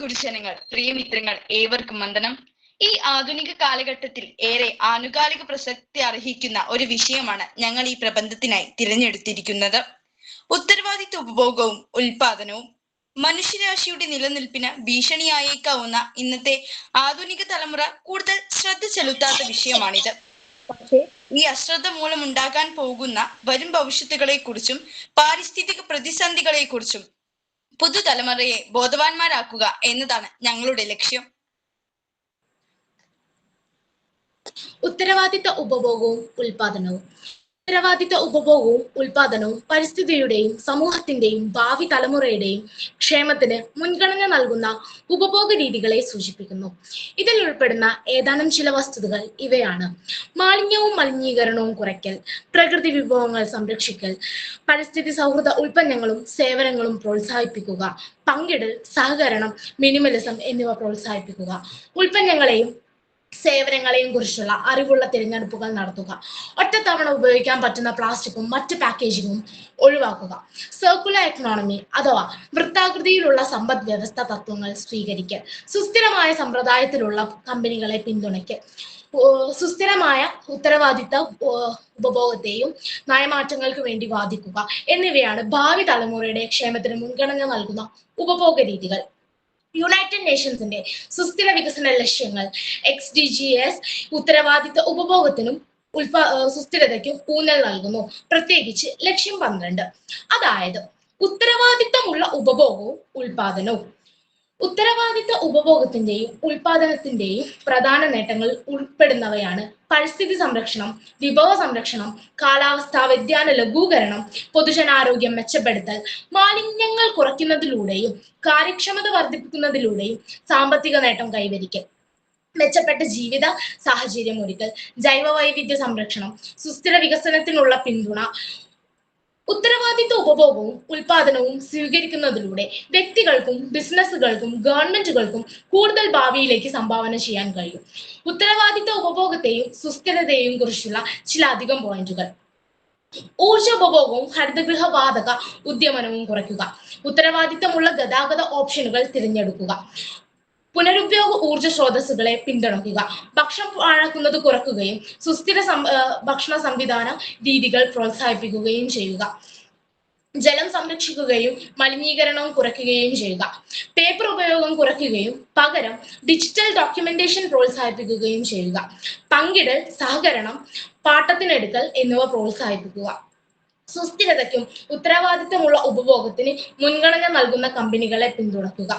ഗുരുജനങ്ങൾ പ്രിയമിത്രങ്ങൾ ഏവർക്കും വന്ദനം. ഈ ആധുനിക കാലഘട്ടത്തിൽ ഏറെ ആനുകാലിക പ്രസക്തി അർഹിക്കുന്ന ഒരു വിഷയമാണ് ഞങ്ങൾ ഈ പ്രബന്ധത്തിനായി തിരഞ്ഞെടുത്തിരിക്കുന്നത്. ഉത്തരവാദിത്വ ഉപഭോഗവും ഉൽപാദനവും മനുഷ്യരാശിയുടെ നിലനിൽപ്പിന് ഭീഷണിയായേക്കാവുന്ന ഇന്നത്തെ ആധുനിക തലമുറ കൂടുതൽ ശ്രദ്ധ ചെലുത്താത്ത വിഷയമാണിത്. പക്ഷേ ഈ അശ്രദ്ധ മൂലം ഉണ്ടാകാൻ പോകുന്ന വരും ഭവിഷ്യത്തുകളെ കുറിച്ചും പാരിസ്ഥിതിക പ്രതിസന്ധികളെ കുറിച്ചും പുതുതലമുറയെ ബോധവാന്മാരാക്കുക എന്നതാണ് ഞങ്ങളുടെ ലക്ഷ്യം. ഉത്തരവാദിത്ത ഉപഭോഗവും ഉൽപാദനവും. ഉത്തരവാദിത്ത ഉപഭോഗവും ഉൽപാദനവും പരിസ്ഥിതിയുടെയും സമൂഹത്തിന്റെയും ഭാവി തലമുറയുടെയും ക്ഷേമത്തിന് മുൻഗണന നൽകുന്ന ഉപഭോഗ രീതികളെ സൂചിപ്പിക്കുന്നു. ഇതിൽ ഉൾപ്പെടുന്ന ഏതാനും ചില വസ്തുതകൾ ഇവയാണ്. മാലിന്യവും മലിനീകരണവും കുറയ്ക്കൽ പ്രകൃതി വിഭവങ്ങൾ സംരക്ഷിക്കൽ പരിസ്ഥിതി സൗഹൃദ ഉൽപ്പന്നങ്ങളും സേവനങ്ങളും പ്രോത്സാഹിപ്പിക്കുക പങ്കിടൽ സഹകരണം മിനിമലിസം എന്നിവ പ്രോത്സാഹിപ്പിക്കുക. ഉൽപ്പന്നങ്ങളെയും സേവനങ്ങളെയും കുറിച്ചുള്ള അറിവുള്ള തിരഞ്ഞെടുപ്പുകൾ നടത്തുക. ഒറ്റത്തവണ ഉപയോഗിക്കാൻ പറ്റുന്ന പ്ലാസ്റ്റിക്കും മറ്റ് പാക്കേജിങ്ങും ഒഴിവാക്കുക. സർക്കുലർ എക്കണോമി അഥവാ വൃത്താകൃതിയിലുള്ള സമ്പദ് വ്യവസ്ഥ തത്വങ്ങൾ സ്വീകരിക്കുക സുസ്ഥിരമായ സമ്പ്രദായത്തിലുള്ള കമ്പനികളെ പിന്തുണയ്ക്കൽ. സുസ്ഥിരമായ ഉത്തരവാദിത്ത ഉപഭോഗത്തെയും നയമാറ്റങ്ങൾക്ക് വേണ്ടി വാദിക്കുക. എന്നിവയാണ് ഭാവി തലമുറയുടെ ക്ഷേമത്തിന് മുൻഗണന നൽകുന്ന ഉപഭോഗ രീതികൾ. യുണൈറ്റഡ് നേഷൻസിന്റെ സുസ്ഥിര വികസന ലക്ഷ്യങ്ങൾ എക്സ് ഡി ജി എസ് ഉത്തരവാദിത്ത ഉപഭോഗത്തിനും ഉൽപാ സുസ്ഥിരതയ്ക്കും ഊന്നൽ നൽകുന്നു. പ്രത്യേകിച്ച് ലക്ഷ്യം പന്ത്രണ്ട്. അതായത് ഉത്തരവാദിത്തമുള്ള ഉപഭോഗവും ഉൽപാദനവും ഉത്തരവാദിത്ത ഉപഭോഗത്തിന്റെയും ഉൽപാദനത്തിന്റെയും പ്രധാന നേട്ടങ്ങൾ ഉൾപ്പെടുന്നവയാണ് പരിസ്ഥിതി സംരക്ഷണം വിഭവ സംരക്ഷണം കാലാവസ്ഥാ വ്യതിയാന ലഘൂകരണം പൊതുജനാരോഗ്യം മെച്ചപ്പെടുത്തൽ മാലിന്യങ്ങൾ കുറയ്ക്കുന്നതിലൂടെയും കാര്യക്ഷമത വർദ്ധിപ്പിക്കുന്നതിലൂടെയും സാമ്പത്തിക നേട്ടം കൈവരിക്കൽ മെച്ചപ്പെട്ട ജീവിത സാഹചര്യം ഒരുക്കൽ ജൈവ വൈവിധ്യ സംരക്ഷണം സുസ്ഥിര വികസനത്തിനുള്ള പിന്തുണ ഉത്തരവാദിത്വ ഉപഭോഗവും ഉൽപാദനവും സ്വീകരിക്കുന്നതിലൂടെ വ്യക്തികൾക്കും ബിസിനസ്സുകൾക്കും ഗവൺമെന്റുകൾക്കും കൂടുതൽ ഭാവിയിലേക്ക് സംഭാവന ചെയ്യാൻ കഴിയും. ഉത്തരവാദിത്വ ഉപഭോഗത്തെയും സുസ്ഥിരതയെയും കുറിച്ചുള്ള ചില അധികം പോയിന്റുകൾ. ഊർജ ഉപഭോഗവും ഹരിതഗൃഹ വാതക ഉദ്യമനവും കുറയ്ക്കുക. ഉത്തരവാദിത്തമുള്ള ഗതാഗത ഓപ്ഷനുകൾ തിരഞ്ഞെടുക്കുക. പുനരുപയോഗ ഊർജ സ്രോതസ്സുകളെ പിന്തുണയ്ക്കുക ഭക്ഷണം പാഴാക്കുന്നത് കുറയ്ക്കുകയും സുസ്ഥിര ഭക്ഷണ സംവിധാന രീതികൾ പ്രോത്സാഹിപ്പിക്കുകയും ചെയ്യുക. ജലം സംരക്ഷിക്കുകയും മലിനീകരണവും കുറയ്ക്കുകയും ചെയ്യുക. പേപ്പർ ഉപയോഗം കുറയ്ക്കുകയും പകരം ഡിജിറ്റൽ ഡോക്യുമെന്റേഷൻ പ്രോത്സാഹിപ്പിക്കുകയും ചെയ്യുക. പങ്കിടൽ സഹകരണം പാട്ടത്തിനെടുക്കൽ എന്നിവ പ്രോത്സാഹിപ്പിക്കുക. സുസ്ഥിരതയ്ക്കും ഉത്തരവാദിത്തമുള്ള ഉപഭോഗത്തിന് മുൻഗണന നൽകുന്ന കമ്പനികളെ പിന്തുണയ്ക്കുക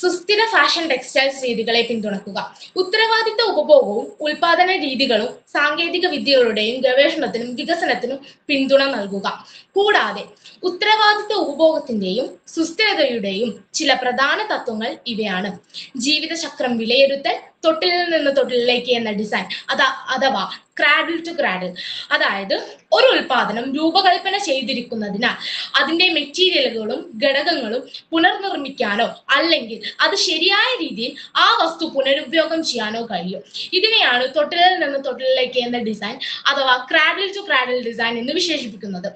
സുസ്ഥിര ഫാഷൻ ടെക്സ്റ്റൈൽസ് രീതികളെ പിന്തുണക്കുക. ഉത്തരവാദിത്ത ഉപഭോഗവും ഉൽപാദന രീതികളും സാങ്കേതിക വിദ്യകളുടെയും ഗവേഷണത്തിനും വികസനത്തിനും പിന്തുണ നൽകുക. കൂടാതെ ഉത്തരവാദിത്ത ഉപഭോഗത്തിന്റെയും സുസ്ഥിരതയുടെയും ചില പ്രധാന തത്വങ്ങൾ ഇവയാണ്. ജീവിതചക്രം വിലയിരുത്തൽ തൊട്ടിലിൽ നിന്ന് തൊട്ടിലേക്ക് എന്ന ഡിസൈൻ അതാ അഥവാ ക്രാഡിൽ ടു ക്രാഡിൽ അതായത് ഒരു ഉൽപാദനം രൂപകൽപ്പന ചെയ്തിരിക്കുന്നതിനാൽ അതിന്റെ മെറ്റീരിയലുകളും ഘടകങ്ങളും പുനർനിർമ്മിക്കാനോ അല്ലെങ്കിൽ അത് ശരിയായ രീതിയിൽ ആ വസ്തു പുനരുപയോഗം ചെയ്യാനോ കഴിയും. ഇതിനെയാണ് തൊട്ടിലിൽ നിന്ന് തൊട്ടിലേക്ക് എന്ന ഡിസൈൻ അഥവാ ക്രാഡിൽ ടു ക്രാഡിൽ ഡിസൈൻ എന്ന് വിശേഷിപ്പിക്കുന്നത്.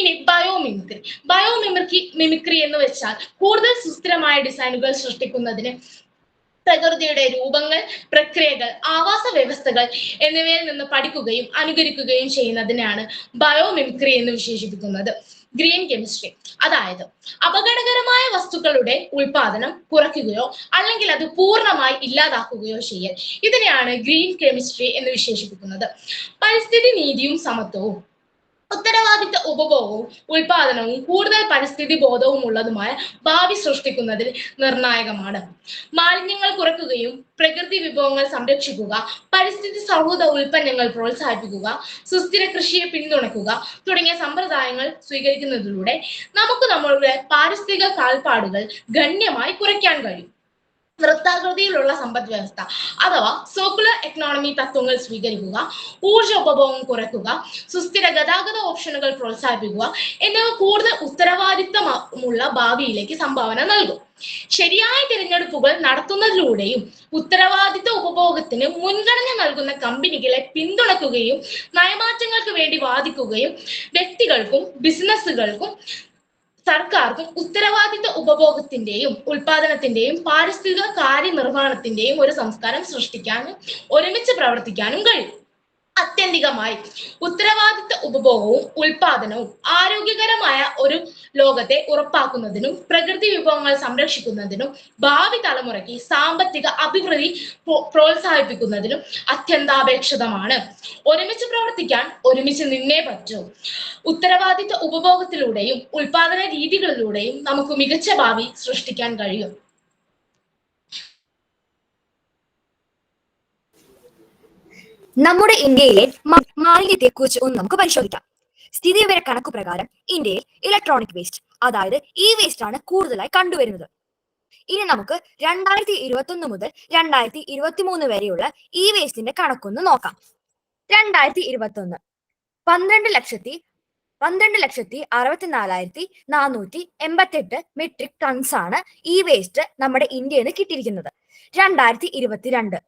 ഇനി ബയോമിമിക്രി ബയോമിമിക്രി മിമിക്രി എന്ന് വെച്ചാൽ കൂടുതൽ സുസ്ഥിരമായ ഡിസൈനുകൾ സൃഷ്ടിക്കുന്നതിന് പ്രകൃതിയുടെ രൂപങ്ങൾ പ്രക്രിയകൾ ആവാസ വ്യവസ്ഥകൾ എന്നിവയിൽ നിന്ന് പഠിക്കുകയും അനുകരിക്കുകയും ചെയ്യുന്നതിനാണ് ബയോമിമിക്രി എന്ന് വിശേഷിപ്പിക്കുന്നത്. ഗ്രീൻ കെമിസ്ട്രി അതായത് അപകടകരമായ വസ്തുക്കളുടെ ഉൽപാദനം കുറയ്ക്കുകയോ അല്ലെങ്കിൽ അത് പൂർണമായി ഇല്ലാതാക്കുകയോ ചെയ്യൽ. ഇതിനെയാണ് ഗ്രീൻ കെമിസ്ട്രി എന്ന് വിശേഷിപ്പിക്കുന്നത്. പരിസ്ഥിതി നീതിയും സമത്വവും. ഉത്തരവാദിത്ത ഉപഭോഗവും ഉൽപാദനവും കൂടുതൽ പരിസ്ഥിതി ബോധവും ഉള്ളതുമായ ഭാവി സൃഷ്ടിക്കുന്നതിൽ നിർണായകമാണ്. മാലിന്യങ്ങൾ കുറയ്ക്കുകയും പ്രകൃതി വിഭവങ്ങൾ സംരക്ഷിക്കുക പരിസ്ഥിതി സൗഹൃദ ഉൽപ്പന്നങ്ങൾ പ്രോത്സാഹിപ്പിക്കുക സുസ്ഥിര കൃഷിയെ പിന്തുണയ്ക്കുക തുടങ്ങിയ സമ്പ്രദായങ്ങൾ സ്വീകരിക്കുന്നതിലൂടെ നമുക്ക് നമ്മളുടെ പാരിസ്ഥിതിക കാൽപ്പാടുകൾ ഗണ്യമായി കുറയ്ക്കാൻ കഴിയും. വൃത്താകൃതിയിലുള്ള സമ്പദ് വ്യവസ്ഥ. അഥവാ സർക്കുലർ എക്കണോമി തത്വങ്ങൾ സ്വീകരിക്കുക ഊർജ ഉപഭോഗം കുറയ്ക്കുക സുസ്ഥിര ഗതാഗത ഓപ്ഷനുകൾ പ്രോത്സാഹിപ്പിക്കുക എന്നിവ കൂടുതൽ ഉത്തരവാദിത്തമുള്ള ഭാവിയിലേക്ക് സംഭാവന നൽകും. ശരിയായ തിരഞ്ഞെടുപ്പുകൾ നടത്തുന്നതിലൂടെയും ഉത്തരവാദിത്ത ഉപഭോഗത്തിന് മുൻഗണന നൽകുന്ന കമ്പനികളെ പിന്തുണയ്ക്കുകയും നയമാറ്റങ്ങൾക്ക് വേണ്ടി വാദിക്കുകയും വ്യക്തികൾക്കും ബിസിനസ്സുകൾക്കും സർക്കാർക്കും ഉത്തരവാദിത്ത ഉപഭോഗത്തിന്റെയും ഉൽപാദനത്തിന്റെയും പാരിസ്ഥിതിക കാര്യനിർവഹണത്തിന്റെയും ഒരു സംസ്കാരം സൃഷ്ടിക്കാനും ഒരുമിച്ച് പ്രവർത്തിക്കാനും കഴിയും. അത്യന്തികമായി. ഉത്തരവാദിത്ത ഉപഭോഗവും ഉൽപാദനവും ആരോഗ്യകരമായ ഒരു ലോകത്തെ ഉറപ്പാക്കുന്നതിനും പ്രകൃതി വിഭവങ്ങൾ സംരക്ഷിക്കുന്നതിനും ഭാവി തലമുറയ്ക്ക് സാമ്പത്തിക അഭിവൃദ്ധി പ്രോത്സാഹിപ്പിക്കുന്നതിനും അത്യന്താപേക്ഷിതമാണ്. ഒരുമിച്ച് പ്രവർത്തിക്കാൻ ഒരുമിച്ച് നിന്നേ പറ്റൂ. ഉത്തരവാദിത്ത ഉപഭോഗത്തിലൂടെയും ഉൽപാദന രീതികളിലൂടെയും നമുക്ക് മികച്ച ഭാവി സൃഷ്ടിക്കാൻ കഴിയും. നമ്മുടെ ഇന്ത്യയിലെ മാലിന്യത്തെ കുറിച്ച് ഒന്ന് നമുക്ക് പരിശോധിക്കാം. സ്ഥിതി വിവര കണക്ക് പ്രകാരം ഇന്ത്യയിൽ ഇലക്ട്രോണിക് വേസ്റ്റ് അതായത് ഇ വേസ്റ്റ് ആണ് കൂടുതലായി കണ്ടുവരുന്നത്. ഇനി നമുക്ക് രണ്ടായിരത്തി ഇരുപത്തി ഒന്ന് മുതൽ രണ്ടായിരത്തി ഇരുപത്തി മൂന്ന് വരെയുള്ള ഇ വേസ്റ്റിന്റെ കണക്കൊന്ന് നോക്കാം. രണ്ടായിരത്തി ഇരുപത്തി ഒന്ന് പന്ത്രണ്ട് ലക്ഷത്തി പന്ത്രണ്ട് ലക്ഷത്തി അറുപത്തിനാലായിരത്തി നാനൂറ്റി എൺപത്തെട്ട് മെട്രിക് ടൺസ് ആണ് ഇ വേസ്റ്റ് നമ്മുടെ ഇന്ത്യയിൽ നിന്ന് കിട്ടിയിരിക്കുന്നത്. രണ്ടായിരത്തി ഇരുപത്തിരണ്ട്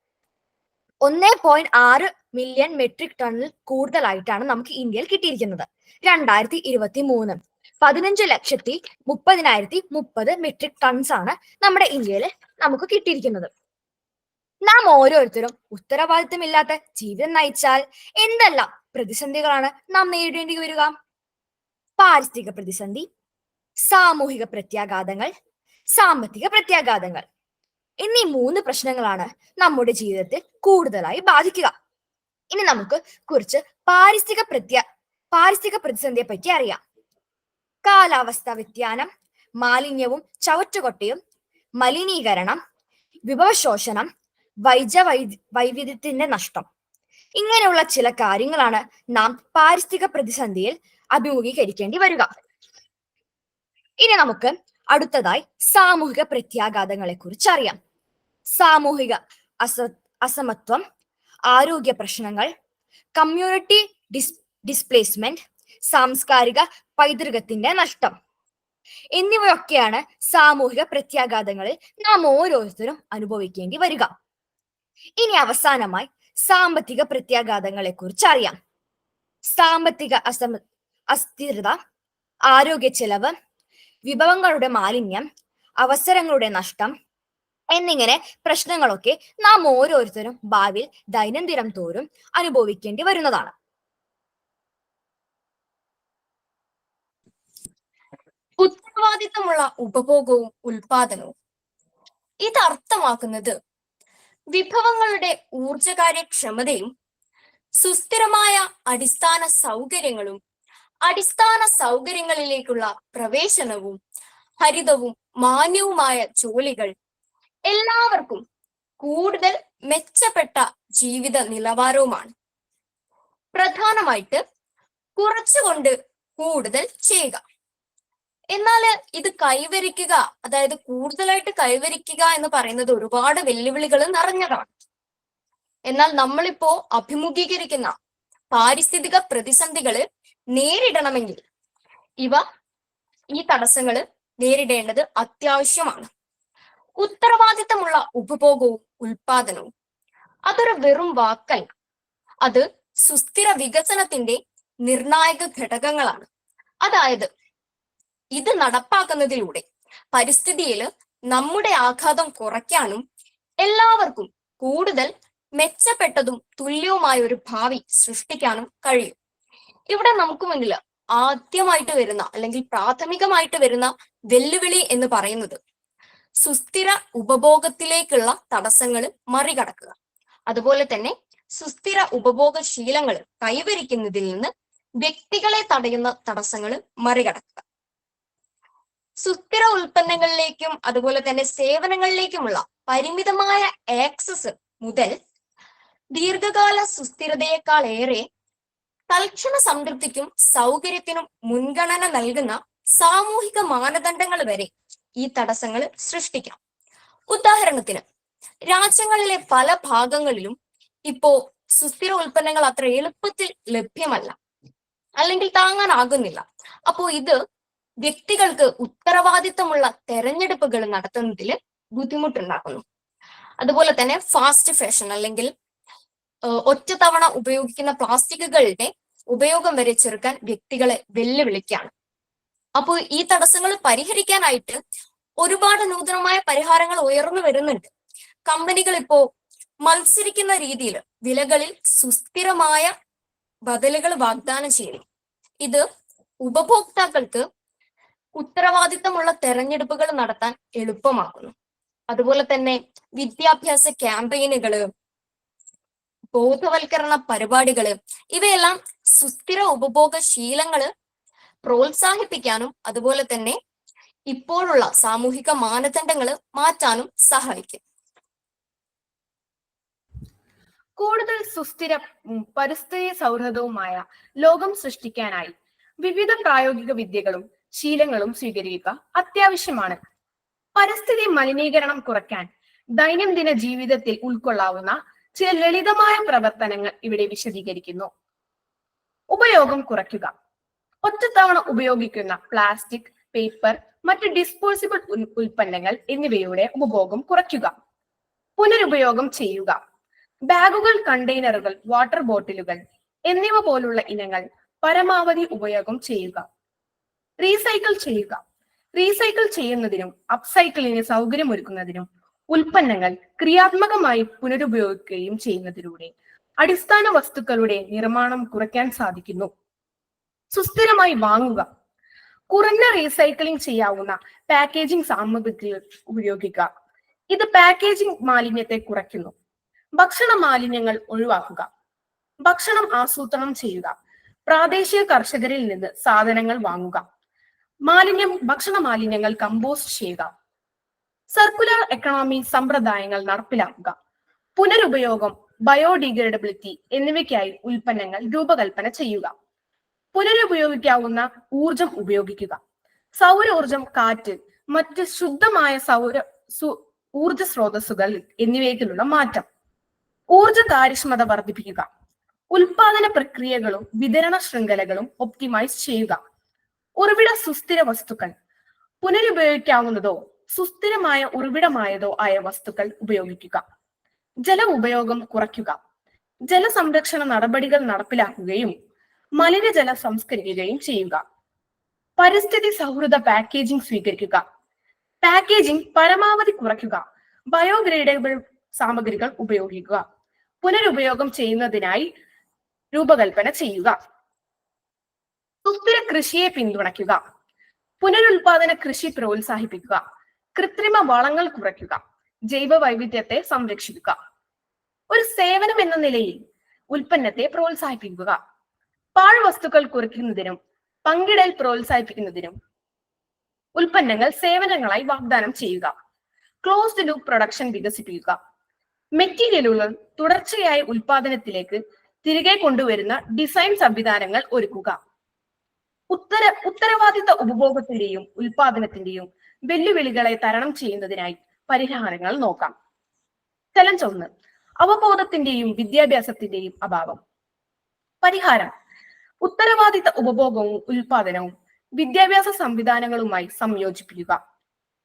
ഒന്നേ പോയിന്റ് ആറ് മില്യൺ മെട്രിക് ടണ്ണിൽ കൂടുതലായിട്ടാണ് നമുക്ക് ഇന്ത്യയിൽ കിട്ടിയിരിക്കുന്നത്. രണ്ടായിരത്തി ഇരുപത്തി മൂന്ന് പതിനഞ്ച് ലക്ഷത്തി മുപ്പതിനായിരത്തി മുപ്പത് മെട്രിക് ടൺസ് ആണ് നമ്മുടെ ഇന്ത്യയിൽ നമുക്ക് കിട്ടിയിരിക്കുന്നത്. നാം ഓരോരുത്തരും ഉത്തരവാദിത്തമില്ലാത്ത ജീവിതം നയിച്ചാൽ എന്തെല്ലാം പ്രതിസന്ധികളാണ് നാം നേരിടേണ്ടി വരിക? പാരിസ്ഥിതിക പ്രതിസന്ധി സാമൂഹിക പ്രത്യാഘാതങ്ങൾ സാമ്പത്തിക പ്രത്യാഘാതങ്ങൾ. എന്നീ മൂന്ന് പ്രശ്നങ്ങളാണ് നമ്മുടെ ജീവിതത്തെ കൂടുതലായി ബാധിക്കുക. ഇനി നമുക്ക് കുറച്ച് പാരിസ്ഥിതിക പ്രത്യ പാരിസ്ഥിതിക പ്രതിസന്ധിയെ പറ്റി അറിയാം. കാലാവസ്ഥാ വ്യതിയാനം മാലിന്യവും ചവറ്റുകൊട്ടയും മലിനീകരണം വിഭവശോഷണം വൈജ വൈ വൈവിധ്യത്തിന്റെ നഷ്ടം. ഇങ്ങനെയുള്ള ചില കാര്യങ്ങളാണ് നാം പാരിസ്ഥിതിക പ്രതിസന്ധിയിൽ അഭിമുഖീകരിക്കേണ്ടി വരിക. ഇനി നമുക്ക് അടുത്തതായി സാമൂഹിക പ്രത്യാഘാതങ്ങളെ കുറിച്ച് അറിയാം. സാമൂഹിക അസ അസമത്വം ആരോഗ്യ പ്രശ്നങ്ങൾ കമ്മ്യൂണിറ്റി ഡിസ് ഡിസ്പ്ലേസ്മെന്റ് സാംസ്കാരിക പൈതൃകത്തിന്റെ നഷ്ടം. എന്നിവയൊക്കെയാണ് സാമൂഹിക പ്രത്യാഘാതങ്ങളിൽ നാം ഓരോരുത്തരും അനുഭവിക്കേണ്ടി വരിക. ഇനി അവസാനമായി സാമ്പത്തിക പ്രത്യാഘാതങ്ങളെ കുറിച്ച് അറിയാം. സാമ്പത്തിക അസമ അസ്ഥിരത ആരോഗ്യ ചെലവ് വിഭവങ്ങളുടെ മാലിന്യം അവസരങ്ങളുടെ നഷ്ടം എന്നിങ്ങനെ പ്രശ്നങ്ങളൊക്കെ നാം ഓരോരുത്തരും ഭാവിയിൽ ദൈനംദിനം തോറും അനുഭവിക്കേണ്ടി വരുന്നതാണ്. ഉത്തരവാദിത്തമുള്ള ഉപഭോഗവും ഉൽപാദനവും. ഇത് അർത്ഥമാക്കുന്നത് വിഭവങ്ങളുടെ ഊർജകാര്യക്ഷമതയും സുസ്ഥിരമായ അടിസ്ഥാന സൗകര്യങ്ങളും അടിസ്ഥാന സൗകര്യങ്ങളിലേക്കുള്ള പ്രവേശനവും ഹരിതവും മാന്യവുമായ ജോലികൾ എല്ലാവർക്കും കൂടുതൽ മെച്ചപ്പെട്ട ജീവിത നിലവാരവുമാണ്. പ്രധാനമായിട്ട് കുറച്ചുകൊണ്ട് കൂടുതൽ ചെയ്യുക. എന്നാൽ ഇത് കൈവരിക്കുക അതായത് കൂടുതലായിട്ട് കൈവരിക്കുക എന്ന് പറയുന്നത് ഒരുപാട് വെല്ലുവിളികൾ നിറഞ്ഞതാണ്. എന്നാൽ നമ്മളിപ്പോ അഭിമുഖീകരിക്കുന്ന പാരിസ്ഥിതിക പ്രതിസന്ധികൾ നേരിടണമെങ്കിൽ ഇവ ഈ തടസ്സങ്ങൾ നേരിടേണ്ടത് അത്യാവശ്യമാണ്. ഉത്തരവാദിത്തമുള്ള ഉപഭോഗവും ഉൽപാദനവും. അതൊരു വെറും വാക്കല്ല. അത് സുസ്ഥിര വികസനത്തിന്റെ നിർണായക ഘടകങ്ങളാണ്. അതായത് ഇത് നടപ്പാക്കുന്നതിലൂടെ പരിസ്ഥിതിയിൽ നമ്മുടെ ആഘാതം കുറയ്ക്കാനും എല്ലാവർക്കും കൂടുതൽ മെച്ചപ്പെട്ടതും തുല്യവുമായ ഒരു ഭാവി സൃഷ്ടിക്കാനും കഴിയും. ഇവിടെ നമുക്ക് മുന്നിൽ ആദ്യമായിട്ട് വരുന്ന അല്ലെങ്കിൽ പ്രാഥമികമായിട്ട് വരുന്ന വെല്ലുവിളി എന്ന് പറയുന്നത് സുസ്ഥിര ഉപഭോഗത്തിലേക്കുള്ള തടസ്സങ്ങൾ മറികടക്കുക. അതുപോലെ തന്നെ സുസ്ഥിര ഉപഭോഗ ശീലങ്ങൾ കൈവരിക്കുന്നതിൽ നിന്ന് വ്യക്തികളെ തടയുന്ന തടസ്സങ്ങൾ മറികടക്കുക. സുസ്ഥിര ഉൽപ്പന്നങ്ങളിലേക്കും അതുപോലെ തന്നെ സേവനങ്ങളിലേക്കുമുള്ള പരിമിതമായ ആക്സസ് മുതൽ ദീർഘകാല സുസ്ഥിരതയേക്കാൾ ഏറെ തൽക്ഷണ സംതൃപ്തിക്കും സൗകര്യത്തിനും മുൻഗണന നൽകുന്ന സാമൂഹിക മാനദണ്ഡങ്ങൾ വരെ ഈ തടസ്സങ്ങൾ സൃഷ്ടിക്കാം. ഉദാഹരണത്തിന് രാജ്യങ്ങളിലെ പല ഭാഗങ്ങളിലും ഇപ്പോ സുസ്ഥിര ഉൽപ്പന്നങ്ങൾ അത്ര എളുപ്പത്തിൽ ലഭ്യമല്ല അല്ലെങ്കിൽ താങ്ങാനാകുന്നില്ല. അപ്പോ ഇത് വ്യക്തികൾക്ക് ഉത്തരവാദിത്തമുള്ള തെരഞ്ഞെടുപ്പുകൾ നടത്തുന്നതിൽ ബുദ്ധിമുട്ടുണ്ടാക്കുന്നു. അതുപോലെ തന്നെ ഫാസ്റ്റ് ഫാഷൻ അല്ലെങ്കിൽ ഒറ്റ ഒറ്റത്തവണ ഉപയോഗിക്കുന്ന പ്ലാസ്റ്റിക്കുകളുടെ ഉപയോഗം വരെ ചെറുക്കാൻ വ്യക്തികളെ വെല്ലുവിളിക്കാണ് അപ്പോൾ ഈ തടസ്സങ്ങൾ പരിഹരിക്കാനായിട്ട് ഒരുപാട് നൂതനമായ പരിഹാരങ്ങൾ ഉയർന്നു വരുന്നുണ്ട്. കമ്പനികൾ ഇപ്പോ മത്സരിക്കുന്ന രീതിയിൽ വിലകളിൽ സുസ്ഥിരമായ ബദലുകൾ വാഗ്ദാനം ചെയ്യുന്നു. ഇത് ഉപഭോക്താക്കൾക്ക് ഉത്തരവാദിത്തമുള്ള തെരഞ്ഞെടുപ്പുകൾ നടത്താൻ എളുപ്പമാക്കുന്നു. അതുപോലെ തന്നെ വിദ്യാഭ്യാസ ക്യാമ്പയിനുകൾ ബോധവൽക്കരണ പരിപാടികൾ ഇവയെല്ലാം സുസ്ഥിര ഉപഭോഗ ശീലങ്ങൾ പ്രോത്സാഹിപ്പിക്കാനും അതുപോലെ തന്നെ ഇപ്പോഴുള്ള സാമൂഹിക മാനദണ്ഡങ്ങൾ മാറ്റാനും സഹായിക്കും. കൂടുതൽ സുസ്ഥിര പരിസ്ഥിതി സൗഹൃദവുമായ ലോകം സൃഷ്ടിക്കാനായി വിവിധ പ്രായോഗിക വിദ്യകളും ശീലങ്ങളും സ്വീകരിക്കുക അത്യാവശ്യമാണ്. പരിസ്ഥിതി മലിനീകരണം കുറയ്ക്കാൻ ദൈനംദിന ജീവിതത്തിൽ ഉൾക്കൊള്ളാവുന്ന ചില ലളിതമായ പ്രവർത്തനങ്ങൾ ഇവിടെ വിശദീകരിക്കുന്നു. ഉപയോഗം കുറയ്ക്കുക. ഒറ്റത്തവണ ഉപയോഗിക്കുന്ന പ്ലാസ്റ്റിക് പേപ്പർ മറ്റ് ഡിസ്പോസിബിൾ ഉൽ- ഉൽപ്പന്നങ്ങൾ എന്നിവയുടെ ഉപഭോഗം കുറയ്ക്കുക. പുനരുപയോഗം ചെയ്യുക. ബാഗുകൾ കണ്ടെയ്നറുകൾ വാട്ടർ ബോട്ടിലുകൾ എന്നിവ പോലുള്ള ഇനങ്ങൾ പരമാവധി ഉപയോഗം ചെയ്യുക. റീസൈക്കിൾ ചെയ്യുക. റീസൈക്കിൾ ചെയ്യുന്നതിനും അപ്സൈക്കിളിന് സൗകര്യമൊരുക്കുന്നതിനും ഉൽപ്പന്നങ്ങൾ ക്രിയാത്മകമായി പുനരുപയോഗിക്കുകയും ചെയ്യുന്നതിലൂടെ അടിസ്ഥാന വസ്തുക്കളുടെ നിർമ്മാണം കുറയ്ക്കാൻ സാധിക്കുന്നു. സുസ്ഥിരമായി വാങ്ങുക. കുറഞ്ഞ റീസൈക്ലിംഗ് ചെയ്യാവുന്ന പാക്കേജിംഗ് സാമഗ്രികൾ ഉപയോഗിക്കുക. ഇത് പാക്കേജിംഗ് മാലിന്യത്തെ കുറയ്ക്കുന്നു. ഭക്ഷണ മാലിന്യങ്ങൾ ഒഴിവാക്കുക. ഭക്ഷണം ആസൂത്രണം ചെയ്യുക. പ്രാദേശിക കർഷകരിൽ നിന്ന് സാധനങ്ങൾ വാങ്ങുക. മാലിന്യം ഭക്ഷണ മാലിന്യങ്ങൾ കമ്പോസ്റ്റ് ചെയ്യുക. സർക്കുലർ എക്കണോമി സമ്പ്രദായങ്ങൾ നടപ്പിലാക്കുക. പുനരുപയോഗം ബയോഡിഗ്രേഡബിലിറ്റി എന്നിവയ്ക്കായി ഉൽപ്പന്നങ്ങൾ രൂപകൽപ്പന ചെയ്യുക. പുനരുപയോഗിക്കാവുന്ന ഊർജം ഉപയോഗിക്കുക. സൗരോർജം കാറ്റ് മറ്റ് ശുദ്ധമായ സൗര ഊർജ സ്രോതസ്സുകൾ എന്നിവയ്ക്കുള്ള മാറ്റം. ഊർജ കാര്യക്ഷമത വർദ്ധിപ്പിക്കുക. ഉൽപാദന പ്രക്രിയകളും വിതരണ ശൃംഖലകളും ഒപ്റ്റിമൈസ് ചെയ്യുക. ഉറവിട സുസ്ഥിര വസ്തുക്കൾ. പുനരുപയോഗിക്കാവുന്നതോ സുസ്ഥിരമായ ഉറവിടമായതോ ആയ വസ്തുക്കൾ ഉപയോഗിക്കുക. ജല ഉപയോഗം കുറയ്ക്കുക. ജലസംരക്ഷണ നടപടികൾ നടപ്പിലാക്കുകയും മലിനജലം സംസ്കരിക്കുകയും ചെയ്യുക. പരിസ്ഥിതി സൗഹൃദ പാക്കേജിംഗ് സ്വീകരിക്കുക. പാക്കേജിംഗ് പരമാവധി കുറയ്ക്കുക. ബയോഗ്രേഡബിൾ സാമഗ്രികൾ ഉപയോഗിക്കുക. പുനരുപയോഗം ചെയ്യുന്നതിനായി രൂപകൽപ്പന ചെയ്യുക. സുസ്ഥിര കൃഷിയെ പിന്തുണയ്ക്കുക. പുനരുൽപാദന കൃഷി പ്രോത്സാഹിപ്പിക്കുക. കൃത്രിമ വളങ്ങൾ കുറയ്ക്കുക. ജൈവ വൈവിധ്യത്തെ സംരക്ഷിക്കുക. ഒരു സേവനം എന്ന നിലയിൽ ഉൽപ്പന്നത്തെ പ്രോത്സാഹിപ്പിക്കുക. പാഴ്വസ്തുക്കൾ കുറയ്ക്കുന്നതിനും പങ്കിടൽ പ്രോത്സാഹിപ്പിക്കുന്നതിനും ഉൽപ്പന്നങ്ങൾ സേവനങ്ങളായി വാഗ്ദാനം ചെയ്യുക. ക്ലോസ്ഡ് ലൂപ്പ് പ്രൊഡക്ഷൻ വികസിപ്പിക്കുക. മെറ്റീരിയലുകൾ തുടർച്ചയായ ഉൽപാദനത്തിലേക്ക് തിരികെ കൊണ്ടുവരുന്ന ഡിസൈൻ സംവിധാനങ്ങൾ ഒരുക്കുക. ഉത്തര ഉത്തരവാദിത്ത ഉപഭോഗത്തിന്റെയും ഉൽപാദനത്തിന്റെയും വെല്ലുവിളികളെ തരണം ചെയ്യുന്നതിനായി പരിഹാരങ്ങൾ നോക്കാം. ചലഞ്ച് ഒന്ന് അവബോധത്തിന്റെയും വിദ്യാഭ്യാസത്തിന്റെയും അഭാവം. പരിഹാരം ഉത്തരവാദിത്ത ഉപഭോഗവും ഉൽപാദനവും വിദ്യാഭ്യാസ സംവിധാനങ്ങളുമായി സംയോജിപ്പിക്കുക.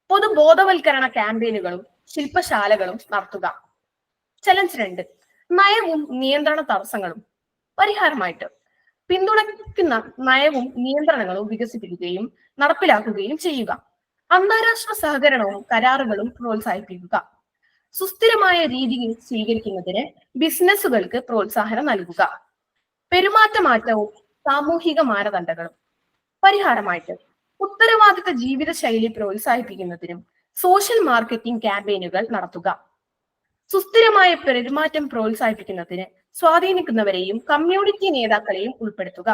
പൊതുബോധവൽക്കരണ ക്യാമ്പയിനുകളും ശില്പശാലകളും നടത്തുക. ചലഞ്ച് രണ്ട്. നയവും നിയന്ത്രണ തടസ്സങ്ങളും പരിഹാരമായിട്ട് പിന്തുണയ്ക്കുന്ന നയവും നിയന്ത്രണങ്ങളും വികസിപ്പിക്കുകയും നടപ്പിലാക്കുകയും ചെയ്യുക. അന്താരാഷ്ട്ര സഹകരണവും കരാറുകളും പ്രോത്സാഹിപ്പിക്കുക. സുസ്ഥിരമായ രീതിയിൽ സ്വീകരിക്കുന്നതിന് ബിസിനസ്സുകൾക്ക് പ്രോത്സാഹനം നൽകുക. പെരുമാറ്റമാറ്റവും സാമൂഹിക മാനദണ്ഡങ്ങളും പരിഹാരമായിട്ട് ഉത്തരവാദിത്ത ജീവിത ശൈലി പ്രോത്സാഹിപ്പിക്കുന്നതിനും സോഷ്യൽ മാർക്കറ്റിംഗ് ക്യാമ്പയിനുകൾ നടത്തുക. സുസ്ഥിരമായ പെരുമാറ്റം പ്രോത്സാഹിപ്പിക്കുന്നതിന് സ്വാധീനിക്കുന്നവരെയും കമ്മ്യൂണിറ്റി നേതാക്കളെയും ഉൾപ്പെടുത്തുക.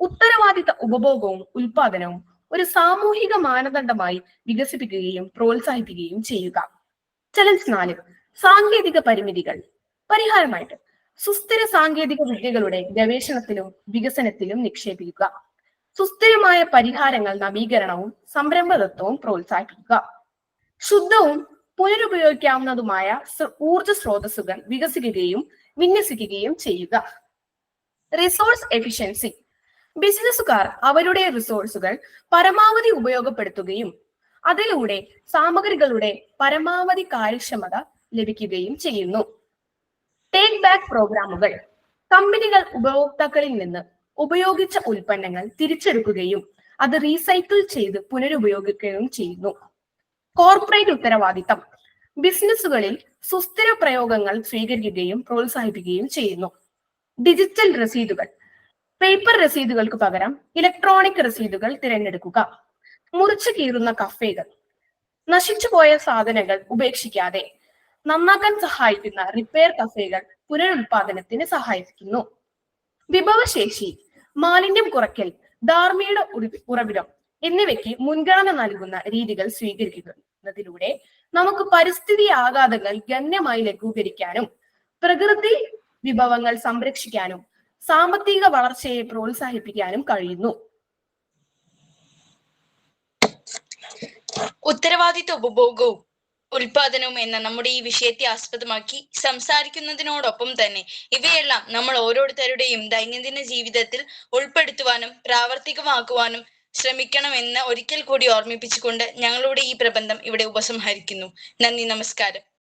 ഉത്തരവാദിത്ത ഉപഭോഗവും ഉൽപാദനവും ഒരു സാമൂഹിക മാനദണ്ഡമായി വികസിപ്പിക്കുകയും പ്രോത്സാഹിപ്പിക്കുകയും ചെയ്യുക. ചലഞ്ച് നാല് സാങ്കേതിക പരിമിതികൾ. പരിഹാരമായിട്ട് സുസ്ഥിര സാങ്കേതിക വിദ്യകളുടെ ഗവേഷണത്തിലും വികസനത്തിലും നിക്ഷേപിക്കുക. സുസ്ഥിരമായ പരിഹാരങ്ങൾ നവീകരണവും സംരംഭകത്വവും പ്രോത്സാഹിപ്പിക്കുക. ശുദ്ധവും പുനരുപയോഗിക്കാവുന്നതുമായ ഊർജ സ്രോതസ്സുകൾ വികസിക്കുകയും വിന്യസിക്കുകയും ചെയ്യുക. റിസോഴ്സ് എഫിഷ്യൻസി ബിസിനസ്സുകാർ അവരുടെ റിസോഴ്സുകൾ പരമാവധി ഉപയോഗപ്പെടുത്തുകയും അതിലൂടെ സാമഗ്രികളുടെ പരമാവധി കാര്യക്ഷമത ലഭിക്കുകയും ചെയ്യുന്നു. ടേക്ക് ബാക്ക് പ്രോഗ്രാമുകൾ കമ്പനികൾ ഉപഭോക്താക്കളിൽ നിന്ന് ഉപയോഗിച്ച ഉൽപ്പന്നങ്ങൾ തിരിച്ചെടുക്കുകയും അത് റീസൈക്കിൾ ചെയ്ത് പുനരുപയോഗിക്കുകയും ചെയ്യുന്നു. കോർപ്പറേറ്റ് ഉത്തരവാദിത്തം. ബിസിനസ്സുകളിൽ സുസ്ഥിര പ്രയോഗങ്ങൾ സ്വീകരിക്കുകയും പ്രോത്സാഹിപ്പിക്കുകയും ചെയ്യുന്നു. ഡിജിറ്റൽ രസീതുകൾ പേപ്പർ രസീതുകൾക്ക് പകരം ഇലക്ട്രോണിക് രസീതുകൾ തിരഞ്ഞെടുക്കുക. മുറിച്ചു കീറുന്ന കഫേകൾ നശിച്ചുപോയ സാധനങ്ങൾ ഉപേക്ഷിക്കാതെ നന്നാക്കാൻ സഹായിക്കുന്ന റിപ്പയർ കഫേകൾ പുനരുൽപാദനത്തിന് സഹായിക്കുന്നു. വിഭവശേഷി മാലിന്യം കുറയ്ക്കൽ ധാർമ്മിയുടെ ഉറി- ഉറവിടം എന്നിവയ്ക്ക് മുൻഗണന നൽകുന്ന രീതികൾ സ്വീകരിക്കുന്നതിലൂടെ നമുക്ക് പരിസ്ഥിതി ആഘാതങ്ങൾ ഗണ്യമായി ലഘൂകരിക്കാനും പ്രകൃതി വിഭവങ്ങൾ സംരക്ഷിക്കാനും സാമ്പത്തിക വളർച്ചയെ പ്രോത്സാഹിപ്പിക്കാനും കഴിയുന്നു. ഉത്തരവാദിത്വ ഉപഭോഗവും ഉൽപാദനവും എന്ന നമ്മുടെ ഈ വിഷയത്തെ ആസ്പദമാക്കി സംസാരിക്കുന്നതിനോടൊപ്പം തന്നെ ഇവയെല്ലാം നമ്മൾ ഓരോരുത്തരുടെയും ദൈനംദിന ജീവിതത്തിൽ ഉൾപ്പെടുത്തുവാനും പ്രാവർത്തികമാക്കുവാനും ശ്രമിക്കണമെന്ന് ഒരിക്കൽ കൂടി ഓർമ്മിപ്പിച്ചുകൊണ്ട് ഞങ്ങളുടെ ഈ പ്രബന്ധം ഇവിടെ ഉപസംഹരിക്കുന്നു. നന്ദി നമസ്കാരം.